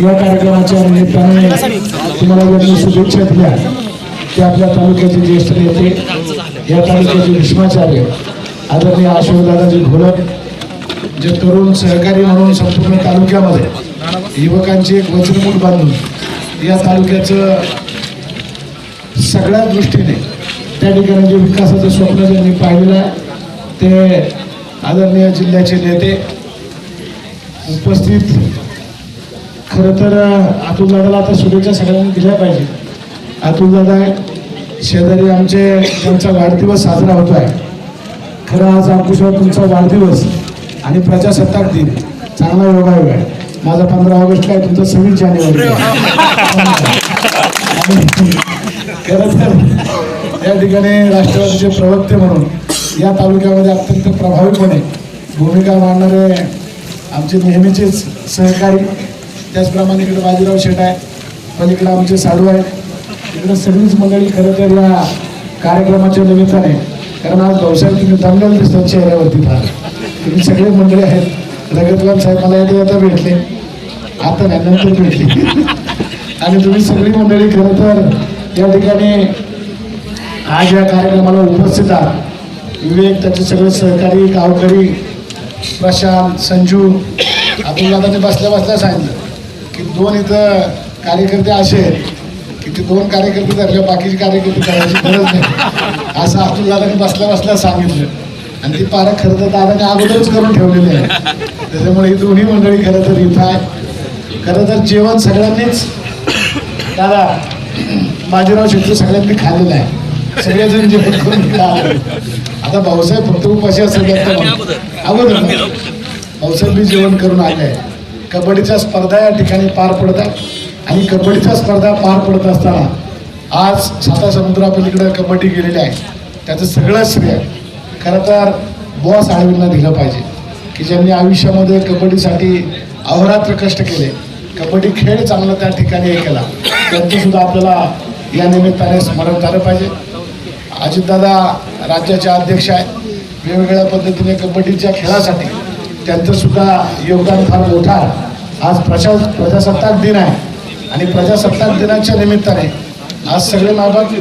या कार्यक्रमाच्या निमित्ताने तुम्हाला जर शुभेच्छा दिल्या. की आपल्या तालुक्याचे ज्येष्ठ नेते या तालुक्याचे भीष्माचार्य आदरणीय अशोकदादाजी घोलक जे तरुण सहकारी म्हणून संपूर्ण तालुक्यामध्ये युवकांची एक वज्रमूठ बांधून या तालुक्याचं सगळ्या दृष्टीने त्या ठिकाणी जे विकासाचं स्वप्न ज्यांनी पाहिलेलं आहे ते आदरणीय जिल्ह्याचे नेते उपस्थित खरं तर अतुलदादाला आता शुभेच्छा सगळ्यांनी दिल्या पाहिजे. अतुलदादा शेजारी आमचे त्यांचा वाढदिवस साजरा होतो आहे खरं आज अंकुशवर तुमचा वाढदिवस आणि प्रजासत्ताक दिन चांगला योगायोग आहे. माझा पंधरा ऑगस्ट काय तुमचा सव्वीस जानेवारी. खरं तर या ठिकाणी राष्ट्रवादीचे प्रवक्ते म्हणून या तालुक्यामध्ये अत्यंत प्रभावीपणे भूमिका मांडणारे आमचे नेहमीचेच सहकारी त्याचप्रमाणे इकडे बाजीराव शेट आहे पलीकडे आमचे साडू आहेत. इकडे सगळीच मंडळी खरं तर या कार्यक्रमाच्या निमित्ताने कारण आज भाऊसाहेब तुम्ही दमलेले दिसतात चेहऱ्यावरती फार. तुम्ही सगळे मंडळी आहेत. रगतवान साहेब मला येते आता भेटले. आता नाही नंतर भेटले. आणि तुम्ही सगळी मंडळी खरं तर या ठिकाणी आज या कार्यक्रमाला उपस्थित आहात. विवेक त्याचे सगळे सहकारी गावकरी प्रशांत संजू अतुलदादाने बसल्या बसल्या सांगितलं की दोन इथं कार्यकर्ते असे आहेत की ते दोन कार्यकर्ते धरले बाकीचे कार्यकर्ते करायची गरज नाही. असं अतुलदादाने बसल्या बसल्या सांगितलं. आणि ती पारख खरं तर दादाने अगोदरच करून ठेवलेली आहे. त्याच्यामुळे ही दोन्ही मंडळी खरं तर इथं आहे खरं तर जेवण सगळ्यांनीच दादा बाजीराव शेट्टी सगळ्यांनी खाल्लेलं आहे. सगळेजण जेवण करून आता भाऊसाहेब फक्त उपाशी असेल अगोदर. भाऊसाहेब मी जेवण करून आले आहे कबड्डीच्या स्पर्धा या ठिकाणी पार पडतात आणि कबड्डीच्या स्पर्धा पार पडत असताना आज साता समुद्रापलीकडे कबड्डी गेलेली आहे. त्याचं सगळं श्रेय. खरं तर बॉस आळवींना दिलं पाहिजे. की ज्यांनी आयुष्यामध्ये कबड्डीसाठी अहोरात्र कष्ट केले कबड्डी खेळ चांगला त्या ठिकाणी हे केला त्यांचं सुद्धा आपल्याला या निमित्ताने स्मरण झालं पाहिजे. अजितदादा राज्याचे अध्यक्ष आहेत. वेगवेगळ्या पद्धतीने कबड्डीच्या खेळासाठी त्यांचं सुद्धा योगदान फार मोठं आहे. आज प्रशा प्रजासत्ताक दिन आहे आणि प्रजासत्ताक दिनाच्या निमित्ताने आज सगळे माबाप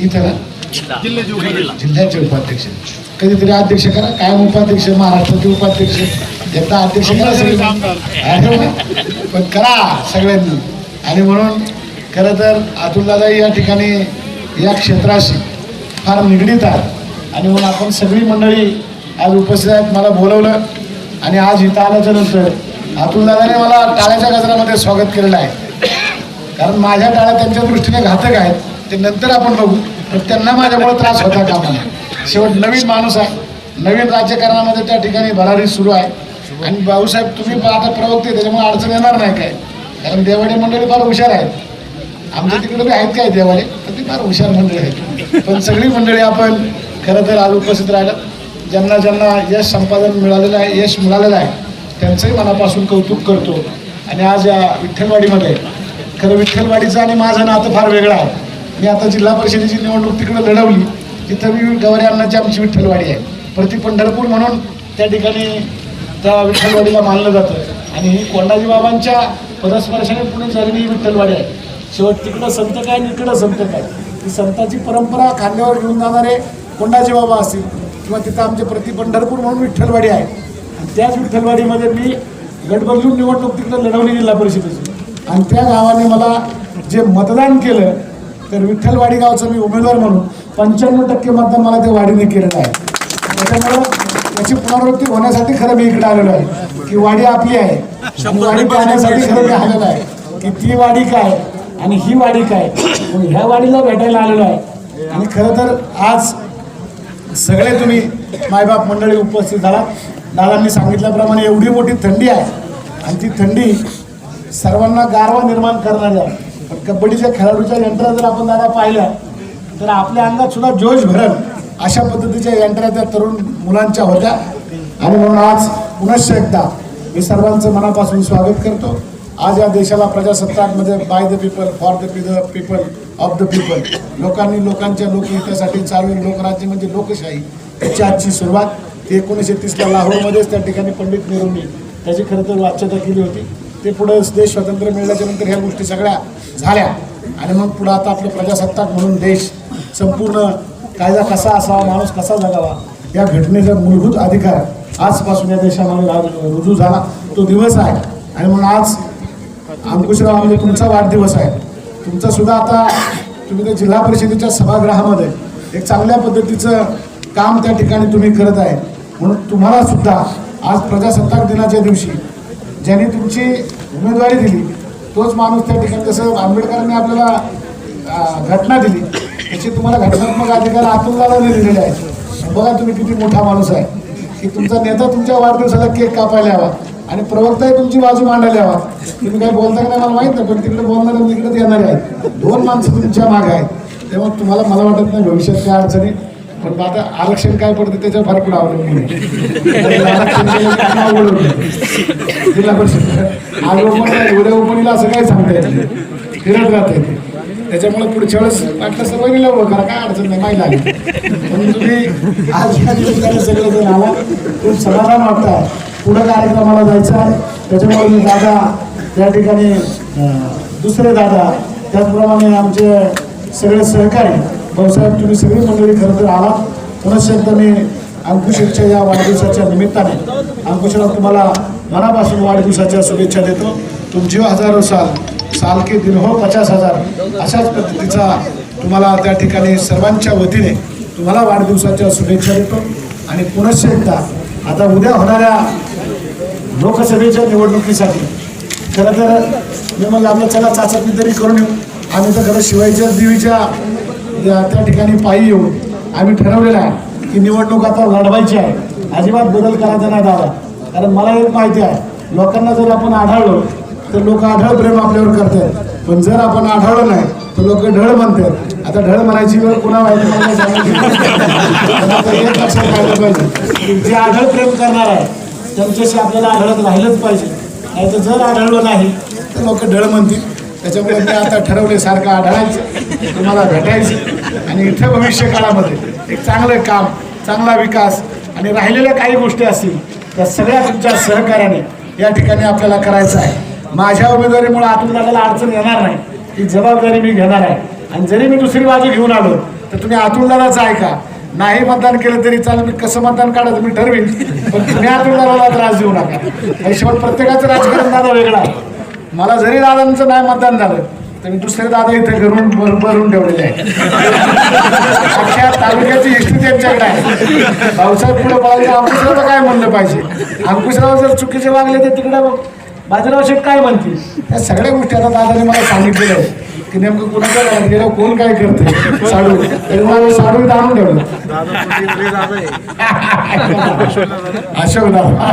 इथे ना? जिल्ह्याचे उपाध्यक्ष. कधीतरी अध्यक्ष करा. कायम उपाध्यक्ष महाराष्ट्राचे उपाध्यक्ष. एकदा अध्यक्ष करा सगळे. पण करा सगळ्यांनी. आणि म्हणून खरं तर अतुलदादा या ठिकाणी या क्षेत्राशी फार निगडीत आहेत. आणि म्हणून आपण सगळी मंडळी आज उपस्थित आहेत. मला बोलवलं. आणि आज इथं आल्याच्यानंतर अतुलदादाने मला टाळ्याच्या गजरामध्ये स्वागत केलेलं आहे. कारण माझ्या टाळ्या त्यांच्या दृष्टीने घातक आहेत. ते नंतर आपण बघू. पण त्यांना माझ्यामुळे त्रास होता कामा नये. शेवट नवीन माणूस आहे. नवीन राजकारणामध्ये त्या ठिकाणी भरारी सुरू आहे. आणि भाऊसाहेब तुम्ही आता प्रवक्ते त्याच्यामुळे अडचण येणार नाही काय कारण देवाडी मंडळी फार हुशार आहेत. आमच्या तिकडे बी आहेत काय देवाडे तर ती फार हुशार मंडळी आहेत. पण सगळी मंडळी आपण खरं तर आज उपस्थित राहिलं. ज्यांना ज्यांना यश संपादन मिळालेलं आहे यश मिळालेलं आहे त्यांचंही मनापासून कौतुक करतो. आणि आज या विठ्ठलवाडीमध्ये खरं विठ्ठलवाडीचं आणि माझं नातं फार वेगळं आहे. मी आता जिल्हा परिषदेची निवडणूक तिकडे लढवली. तिथं मी गवरे अन्नाची आमची विठ्ठलवाडी आहे. प्रति पंढरपूर म्हणून त्या ठिकाणी त्या विठ्ठलवाडीला मानलं जातं. आणि ही कोंडाजी बाबांच्या पदस्पर्शाने पुणे झालेली ही विठ्ठलवाडी आहे. शेवट तिकडं संत काय आणि इकडं संत काय? ही संताची परंपरा खांद्यावर घेऊन जाणारे कोंडाजी बाबा असतील किंवा तिथं आमचे प्रति पंढरपूर म्हणून विठ्ठलवाडी आहे. आणि त्याच विठ्ठलवाडीमध्ये मी गट निवडणूक तिकडं लढवली जिल्हा परिषदेची. आणि त्या गावाने मला जे मतदान केलं तर विठ्ठलवाडी गावचं मी उमेदवार म्हणून पंच्याण्णव टक्के मतदान मला त्या वाडीने केलेलं आहे. त्याच्यामुळं याची पुनरावृत्ती होण्यासाठी खरं मी इकडे आलेलो आहे. की वाडी आपली आहे. वाडी पाहण्यासाठी खरं मी आलेलो आहे. की ती वाडी काय आणि ही वाडी काय ह्या वाडीला भेटायला आलेलो आहे. आणि खरं तर आज सगळे तुम्ही मायबाप मंडळी उपस्थित झाला. दादांनी सांगितल्याप्रमाणे एवढी मोठी थंडी आहे आणि ती थंडी सर्वांना गारवा निर्माण करणारी आहे. पण कबड्डीच्या खेळाडूच्या यंत्रा जर आपण दादा पाहिल्या तर आपल्या अंगात सुद्धा जोश भरल अशा पद्धतीच्या यंत्रा त्या तरुण मुलांच्या होत्या. आणि म्हणून आज पुनश्च एकदा मी सर्वांचं मनापासून स्वागत करतो. आज या देशाला प्रजासत्ताकमध्ये by the people for the P the people of the people लोकांनी लोकांच्या लोकहितासाठी चालू लोकराज्य म्हणजे लोकशाही त्याची आजची सुरुवात. ती एकोणीसशे तीसला लाहोरमध्येच त्या ठिकाणी पंडित नेहरूंनी त्याची खरं तर वाच्यता केली होती. ते पुढं देश स्वतंत्र मिळाल्याच्या नंतर ह्या गोष्टी सगळ्या झाल्या. आणि मग पुढं आता आपलं प्रजासत्ताक म्हणून देश संपूर्ण कायदा कसा असावा माणूस कसा जगावा या घटनेचा मूलभूत अधिकार आजपासून या देशामध्ये रुजू झाला. तो दिवस आहे. आणि म्हणून आज अंकुशराव म्हणजे तुमचा वाढदिवस आहे. तुमचा सुद्धा आता तुम्ही त्या जिल्हा परिषदेच्या सभागृहामध्ये एक चांगल्या पद्धतीचं काम त्या ठिकाणी तुम्ही करत आहे. म्हणून तुम्हाला सुद्धा आज प्रजासत्ताक दिनाच्या दिवशी ज्यांनी तुमची उमेदवारी दिली. तोच माणूस त्या ठिकाणी जसं आंबेडकरांनी आपल्याला घटना दिली त्याचे तुम्हाला घटनात्मक अधिकार अतुलदाराने दिलेले आहेत. बघा तुम्ही किती मोठा माणूस आहे. की तुमचा नेता तुमच्या वाढदिवसाला केक कापायला यावा आणि प्रवक्ताही तुमची बाजू मांडायला यावा. तुम्ही काही बोलता का मला माहीत नाही पण तिकडे बोलणारे आणि तिकडे येणारे आहेत. दोन माणसं तुमच्या मागे आहेत. तेव्हा तुम्हाला मला वाटत नाही भविष्यात काय अडचणी पण आता आरक्षण काय पडतं त्याच्यावर फार पुढे अवलंबून आरक्षण जिल्हा परिषद. आज ओपन आहे, उद्या ओपनीला असं काय सांगता येत नाही. फिरत राहते त्याच्यामुळे पुढच्या वेळेस वाटलं सर वहिनीला उभं करा काय अडचण नाही माहिती लागली. म्हणून तुम्ही आज ह्या निमित्ताने सगळे जण आला. खूप समाधान वाटतं आहे. पुढं कार्यक्रमाला जायचं आहे. त्याच्यामुळे मी दादा त्या ठिकाणी दुसरे दादा त्याचप्रमाणे आमचे सगळे सहकारी भाऊसाहेब तुम्ही सगळी मंडळी खरं तर आलात. पुनश्च एकदा मी अंकुशेच्या या वाढदिवसाच्या निमित्ताने अंकुशराव तुम्हाला मनापासून वाढदिवसाच्या शुभेच्छा देतो. तुमची हजारो साल साल के दिन हो पचास हजार. अशाच पद्धतीचा तुम्हाला त्या ठिकाणी सर्वांच्या वतीने तुम्हाला वाढदिवसाच्या शुभेच्छा देतो. आणि पुनश्च एकदा आता उद्या होणाऱ्या लोकसभेच्या निवडणुकीसाठी खरं तर मी मग आपलं चला चाचपणी तरी करून येऊ. आम्ही तर खरं शिवायच्या देवीच्या त्या ठिकाणी पायी येऊ आम्ही ठरवलेलं आहे की निवडणूक आता लढवायची आहे. अजिबात बदल करायचा नाही दादा. कारण मला एक माहिती आहे लोकांना जर आपण आढळलो तर लोक आढळ प्रेम आपल्यावर करतात. पण जर आपण आढळलो नाही तर लोक ढळ म्हणतात. आता ढळ म्हणायची वेळ पुन्हा व्हायला आता एक लक्षात पाहिजे. जे आढळ प्रेम करणार आहे त्यांच्याशी आपल्याला आढळत राहिलंच पाहिजे. नाही तर जर आढळलो नाही तर लोक ढळ म्हणतील. त्याच्यामुळे मी आता ठरवले सारखं आढळायचं. तुम्हाला भेटायचं. आणि इथं भविष्य काळामध्ये एक चांगलं काम चांगला विकास आणि राहिलेल्या काही गोष्टी असतील त्या सगळ्या तुमच्या सहकार्याने या ठिकाणी आपल्याला करायचं आहे. माझ्या उमेदवारीमुळे आतून अडचण येणार नाही. ही जबाबदारी मी घेणार आहे. आणि जरी मी दुसरी बाजू घेऊन आलो तर तुम्ही अतुल ऐका नाही मतदान केलं तरी चालेल मी कसं मतदान काढायचं मी ठरवीन. पण तुम्ही अतुल दादाला त्रास देऊ नका. आणि प्रत्येकाचं राजकारण दादा वेगळा आहे. मला जरी दादांचं नाही मतदान झालं तर मी दुसरे दादा इथे घरून भर- भरून ठेवलेले आहे अख्ख्या तालुक्याची हिस्ट्री त्यांच्याकडे आहे. भाऊसाहेब पुढे पळाले अंकुशराव काय म्हणलं पाहिजे? अंकुशराव जर चुकीचे वागले तर तिकडे बाजीराव शेठ काय म्हणतील? या सगळ्या गोष्टी आता दादाने मला सांगितलेल्या आहेत. की नेमकं कुणाच्या घरात गेलं कोण काय करते साडू. तरी साडू आणून ठेवलं. अशोक दादा.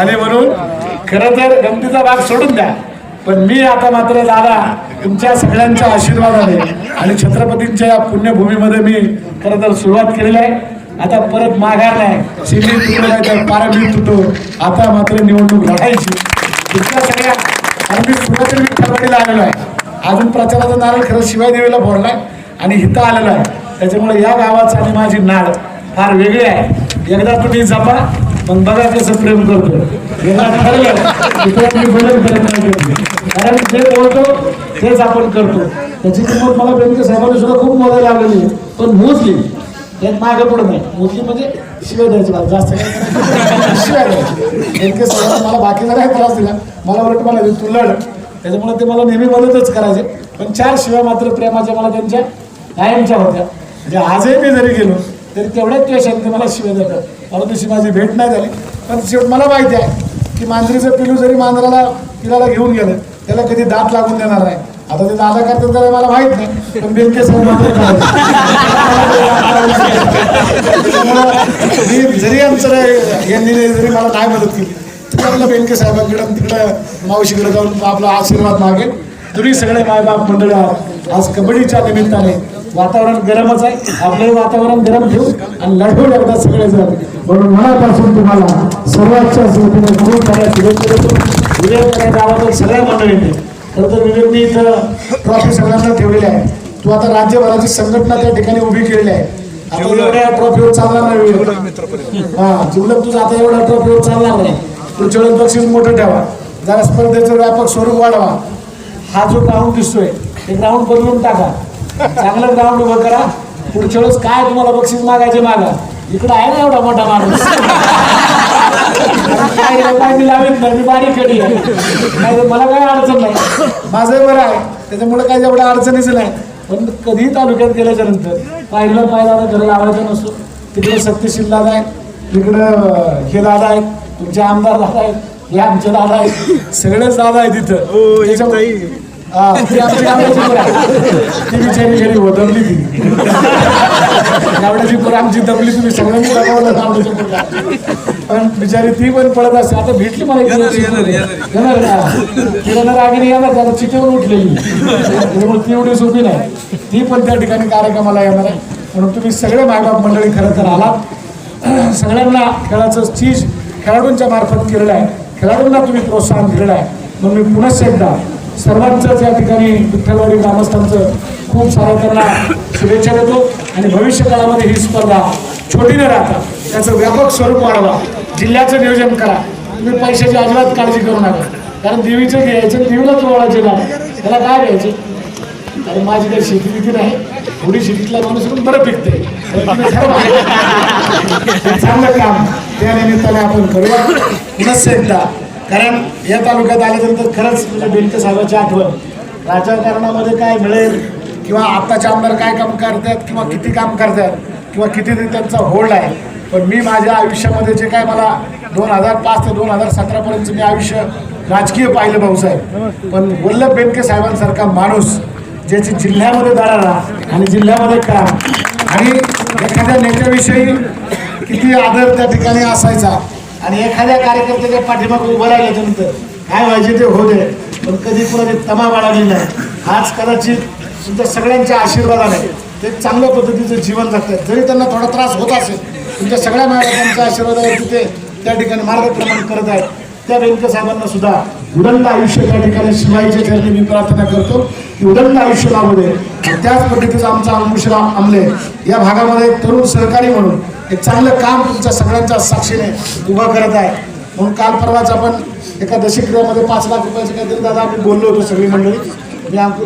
आणि म्हणून खरं तर गमतीचा भाग सोडून द्या. पण मी आता मात्र दादा तुमच्या सगळ्यांच्या आशीर्वादाने आणि छत्रपतींच्या या पुण्यभूमीमध्ये मी खरं तर सुरुवात केलेली आहे. आता परत माघार नाही शिंदे तुटो तर तुटो. आता मात्र निवडणूक लढायची. तुमच्या सगळ्या आणि मी सुरुवातीला मी ठरवलेला आलेलो आहे अजून प्रचाराचा नारळ खरं शिवाय देवीला फोडलाय आणि हिथं आलेला आहे. त्याच्यामुळे या गावाचं आणि माझी नाळ फार वेगळी आहे. एकदा तुम्ही जपा मग बघा कसं प्रेम करतो एकदा ठरलं मी बदल करत नाही कारण जे बोलतो तेच आपण करतो. त्याची किंमत मला बेनके साहेबांनी सुद्धा खूप मोजायला लागलेली आहे. पण मोजली त्यात मागे पुढे नाही. मोजली म्हणजे शिवाय द्यायची मला जास्त काय शिवाय द्यायची. बेनके साहेबांनी मला बाकीचा काही त्रास दिला. मला उलट मला तू लढ त्याच्यामुळे ते मला नेहमी मदतच करायचे. पण चार शिवाय मात्र प्रेमाच्या मला त्यांच्या कायमच्या होत्या. म्हणजे आजही मी जरी गेलो तरी तेवढ्याच क्वेशन ते मला शिवाय देतात. मला तशी माझी भेट नाही झाली. पण शेवट मला माहिती आहे की मांजरीचं पिलू जरी मांजराला पिलाला घेऊन गेलं त्याला कधी दात लागून देणार नाही. आता ते दादा करतात त्याला मला माहीत नाही पण बिलके साहेब मी जरी आमचं यांनी जरी मला काय मदत केली आपल्या बेनके साहेबांकडे तिकडं मावशीकडे जाऊन आपला आशीर्वाद मागेल. तुम्ही सगळे मायबाप मंडळी आहात. आज कबड्डीच्या निमित्ताने वातावरण गरमच आहे. आपलंही वातावरण गरम ठेवू आणि लढवून एकदा सगळे जण म्हणून मनापासून तुम्हाला सर्वांच्या वतीने खूप साऱ्या शुभेच्छा देतो. विवेक गावातील सगळ्या मंडळींनी. खरं तर विवेकने इथं ट्रॉफी सगळ्यांना ठेवलेली आहे तू आता राज्यभराची संघटना त्या ठिकाणी उभी केलेली आहे. आता एवढ्या ट्रॉफीवर चालणार नाही विवेक. हा जिवलग तुझं आता एवढ्या ट्रॉफीवर चालणार नाही. पुढच्या बक्षीस मोठं ठेवा. जरा स्पर्धेचं व्यापक स्वरूप वाढवा. हा जो ग्राउंड दिसतोय ते ग्राउंड बदलून टाका. चांगलं ग्राउंड उभं करा. पुढच्या वेळेस काय तुम्हाला बक्षीस मागायचे मागा. इकडं आहे ना एवढा मोठा माणूस? काय मी लावेत नाही मी बारीक खडी नाही मला काय अडचण नाही. माझं बरं आहे. त्याच्यामुळे काय एवढ्या अडचणीच नाही. पण कधीही तालुक्यात गेल्याच्यानंतर पाहिलं पाहिलं घर लावायचं नसतो. तिकडे सत्यशील दादा आहेत. तिकडं हे दादा आहेत. तुमचे आमदार दादा आहेत हे आमचे दादा आहेत सगळेच दादा आहेत तिथं त्याच्यामुळे- हा, ती आमची गावड्याची पोरं आहे. ती बिचारी घरी दमली ती. गावड्याची पोरं आमची दमली तुम्ही सगळ्यांनी दमवलं गावड्याची पोरं पण बिचारी ती पण पडत असते. आता भेटली मला येणार ना तिला रागिनी येणार त्याला चिठ्ठीवर उठलेली. त्याच्यामुळे ती एवढी सोपी नाही. ती पण त्या ठिकाणी कार्यक्रमाला येणार आहे. म्हणून तुम्ही सगळे मायबाप मंडळी खरं तर आलात. सगळ्यांना खेळाचं चीज खेळाडूंच्या मार्फत केलेलं आहे. खेळाडूंना तुम्ही प्रोत्साहन दिलेलं आहे. म्हणून मी पुनश्च एकदा सर्वांचंच या ठिकाणी विठ्ठलवाडी ग्रामस्थांचं खूप साऱ्या त्यांना शुभेच्छा देतो आणि भविष्य काळामध्ये ही स्पर्धा छोटी न राहता त्याचं व्यापक स्वरूप वाढवा. जिल्ह्याचं नियोजन करा. तुम्ही पैशाची अजिबात काळजी करू नका. कारण देवीचं घ्यायचं देवीलाच ओळायचे ना त्याला काय घ्यायचं कारण माझी काही शेती विकी नाही. थोडी शेतीतला माणूस बरं पिकते चांगलं काम त्या निमित्ताने आपण करूया. पुनश्च एकदा कारण या तालुक्यात आल्यानंतर खरंच म्हणजे बेलके साहेबांची आठवण. राजकारणामध्ये काय मिळेल किंवा आत्ताचे आमदार काय काम करतात किंवा किती काम करतात किंवा किती त्यांचा होल्ड आहे. पण मी माझ्या आयुष्यामध्ये जे काय मला दोन हजार पाच ते दोन हजार सतरापर्यंत मी आयुष्य राजकीय पाहिलं भाऊसाहेब. पण वल्लभ बेनके साहेबांसारखा माणूस ज्याची जिल्ह्यामध्ये दरारा आणि जिल्ह्यामध्ये काम आणि एखाद्या नेत्याविषयी किती आदर त्या ठिकाणी असायचा. आणि एखाद्या कार्यकर्त्याच्या पाठीमागे उभं राहिल्याच्यानंतर काय व्हायचे ते होते पण कधी कुणाने तमा बाळगली नाही. आज कदाचित तुमच्या सगळ्यांच्या आशीर्वादाने ते चांगल्या पद्धतीचं जीवन जगतात. जरी त्यांना थोडा त्रास होत असेल तुमच्या सगळ्या महाराजांच्या आशीर्वादावरती ते त्या ठिकाणी मार्गक्रमण करत आहेत. त्या बेनके साहेबांना सुद्धा उदंड आयुष्य त्या ठिकाणी शिवायचे ठरले मी प्रार्थना करतो की उदंड आयुष्य लाभू दे त्याच पद्धतीचा आमचा अंकुशराव आमले या भागामध्ये तरुण सहकारी म्हणून एक चांगलं काम तुमच्या सगळ्यांच्या साक्षीने उभं करत आहे. म्हणून काल परवाच आपण एका दशक्रियामध्ये पाच लाख रुपयाचे काहीतरी दादा आम्ही बोललो होतो सगळी मंडळी. मी अंकु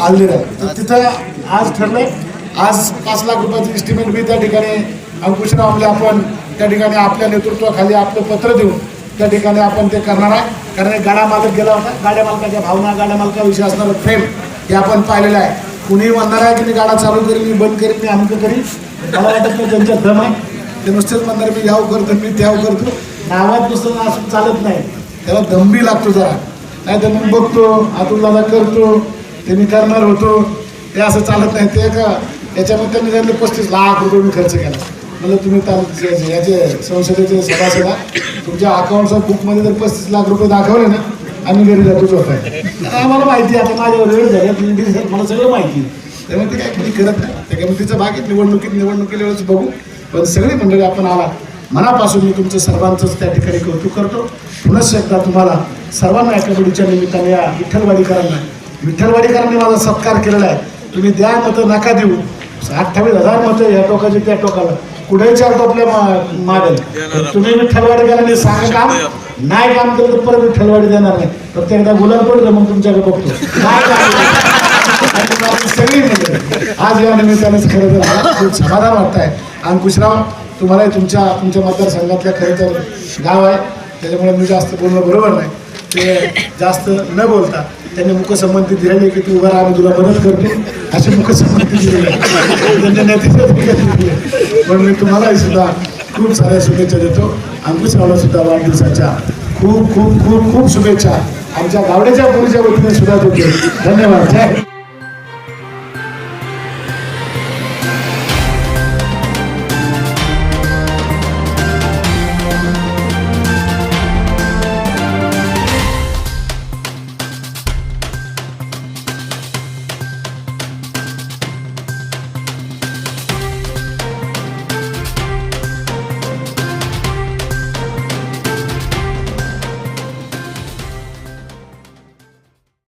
आलेलं आहे तर तिथं आज ठरलं आज पाच लाख रुपयाचं इस्टिमेट मी त्या ठिकाणी अंकुशराव आमले आपण त्या ठिकाणी आपल्या नेतृत्वाखाली आपलं पत्र देऊन त्या ठिकाणी आपण ते करणार आहे कारण गाडा मालक गेला होता. गाड्या मालकाच्या भावना गाड्या मालकाविषयी असणारं प्रेम हे आपण पाहिलेलं आहे. कुणी म्हणणार आहे की मी गाडा चालू करीन मी बंद करीन मी अमकं करीन. मला वाटत नाही त्यांच्या दम आहे. ते नुसतेच म्हणणार मी याव करतो मी त्याव करतो. नावात नुसतं असं चालत नाही. त्याला दंबी लागतो जरा. नाही तर मग बघतो आतून दादा करतो ते मी करणार होतो. ते असं चालत नाही. ते का याच्यामध्ये त्यांनी त्यांनी पस्तीस लाख रुपये मी खर्च केला. मला तुम्ही याचे संसदेचे सभासद तुमच्या अकाउंटचा बुकमध्ये जर पस्तीस लाख रुपये दाखवले ना आम्ही घरी जातो होत आहे आम्हाला माहिती आहे, आता माझ्यावर वेळ झाली मला सगळं माहिती आहे. त्यामुळे ते काय मी करत नाही. त्या भाग बाकीत निवडणुकीत निवडणुकीला वेळेस बघू. पण सगळी मंडळी आपण आला. मनापासून मी तुमचं सर्वांचंच त्या ठिकाणी कौतुक करतो. पुनश्च एकदा तुम्हाला सर्वांना एका निमित्ताने या विठ्ठलवाडीकरांना विठ्ठलवाडीकरांनी माझा सत्कार केलेला आहे. तुम्ही द्या मतं नका देऊ. अठ्ठावीस हजार मतं या टोकाची त्या टोकाला. चार टोपल्या मा- मागेल तुम्ही विठ्ठलवाडीकरांनी सांगा काम. नाही काम केलं तर परत विठ्ठलवाडी देणार नाही. फक्त एकदा गुलाब पडलं मग तुमच्याकडे बघतो. नाही काम केलं. सगळी मंडळी आज या निमित्तानेच खरं तर खूप समाधान वाटत आहे अंकुशराव तुम्हाला तुमच्या तुमच्या मतदारसंघातलं खरं तर गाव आहे. त्याच्यामुळे मी जास्त बोलणं बरोबर नाही. ते जास्त न बोलता त्यांनी मुखसंबंधी दिलेली की तू उभा राहा आम्ही तुला मदत करतो. अशी मुखसंबंधी दिलेली आहे. त्यांच्या नेतृत्वात पण मी तुम्हालाही सुद्धा खूप साऱ्या शुभेच्छा देतो. अंकुशरावला सुद्धा वाढदिवसाच्या खूप खूप खूप खूप शुभेच्छा. आमच्या गावड्याच्या मुलीच्या वतीने सुद्धा देतो. धन्यवाद. जय